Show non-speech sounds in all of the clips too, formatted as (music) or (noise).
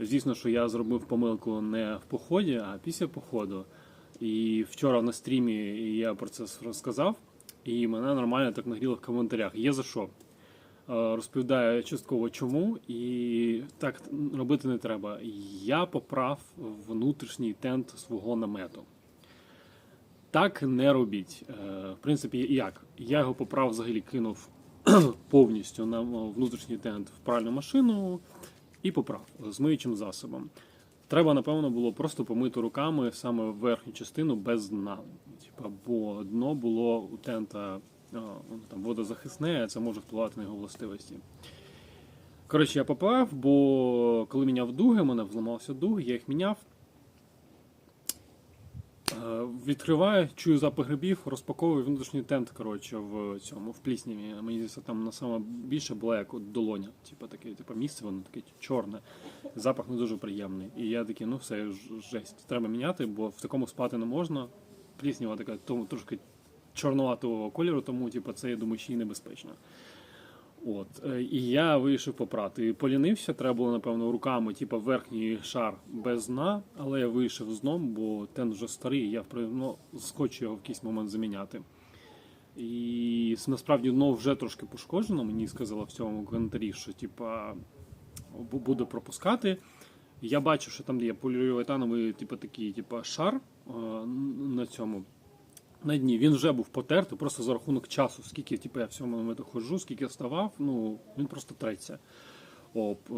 Звісно, що я зробив помилку не в поході, а після походу. І вчора на стрімі я про це розказав, і мене нормально так нагріло в коментарях. Є за що. Е, Розповідаю частково чому, і так робити не треба. Я поправ внутрішній тент свого намету. Так не робіть. Е, В принципі, як? Я його поправ взагалі кинув (clears throat) повністю на внутрішній тент в пральну машину і поправ з миючим засобом. Треба, напевно, було просто помити руками саме верхню частину без дна. Типа, бо дно було у тента там, водозахисне, а це може впливати на його властивості. Коротше, я поправ, бо коли міняв дуги, у мене взламався дуг, я їх міняв. Е, Відкриваю, чую запах грибів, розпаковую внутрішній тент коротше, в цьому в плісняві. Мені здається, там на саме більше була як от долоня. Типу таке, типу місце, воно таке чорне. Запах не дуже приємний. І я такий, ну все, жесть, треба міняти, бо в такому спати не можна. Пліснява така тому трошки чорнуватого кольору, тому типу, це я думаю, ще й небезпечно. От. е, І я вирішив попрати. Полінився, треба було, напевно, руками, типу, верхній шар без дна, але я вийшов з дном, бо тен вже старий, я ну, схочу його в якийсь момент заміняти. І насправді дно вже трошки пошкоджено. Мені сказала в цьому коментарі, що типа буде пропускати. Я бачу, що там є поліуретановий, типу, такий, типу, шар е, на цьому на дні. Він вже був потертий, просто за рахунок часу, скільки типу, я в цьому моменту ходжу, скільки я вставав, ну він просто треться об, е,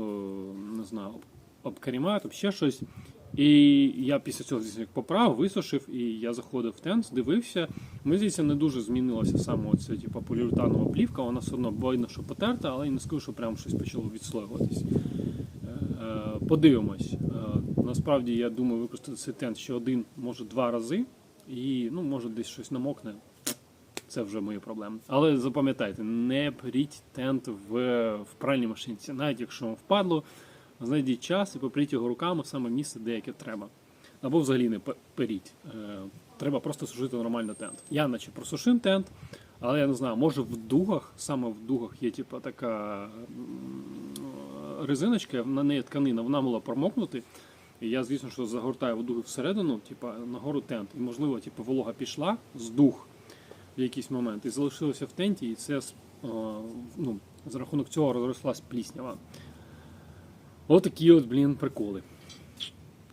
не знаю, об, об карімат, об ще щось. І я після цього звісно, як поправив, висушив, і я заходив в тент, дивився. Мені здається, не дуже змінилася саме оця типу, поліуретанова плівка, вона все одно видно, що потерта, але я не скажу, що прям щось почало відслоюватись. Е, Подивимось. Е, Насправді, я думаю, використати цей тент ще один, може два рази, і ну, може десь щось намокне. Це вже мої проблеми. Але запам'ятайте, не періть тент в, в пральній машинці. Навіть якщо вам впадло, знайдіть час і попріть його руками в саме місце, де яке треба. Або взагалі не пе- періть. Е, Треба просто сушити нормально тент. Я наче просушив тент, але я не знаю, може в дугах, саме в дугах є типу, така резиночка, на неї тканина, вона могла промокнути. І я, звісно, що загортаю водуги всередину, типу, нагору тент. І, можливо, типу, волога пішла з дух в якийсь момент і залишилася в тенті, і це ну, за рахунок цього розрослась пліснява. Отакі от, блін, приколи.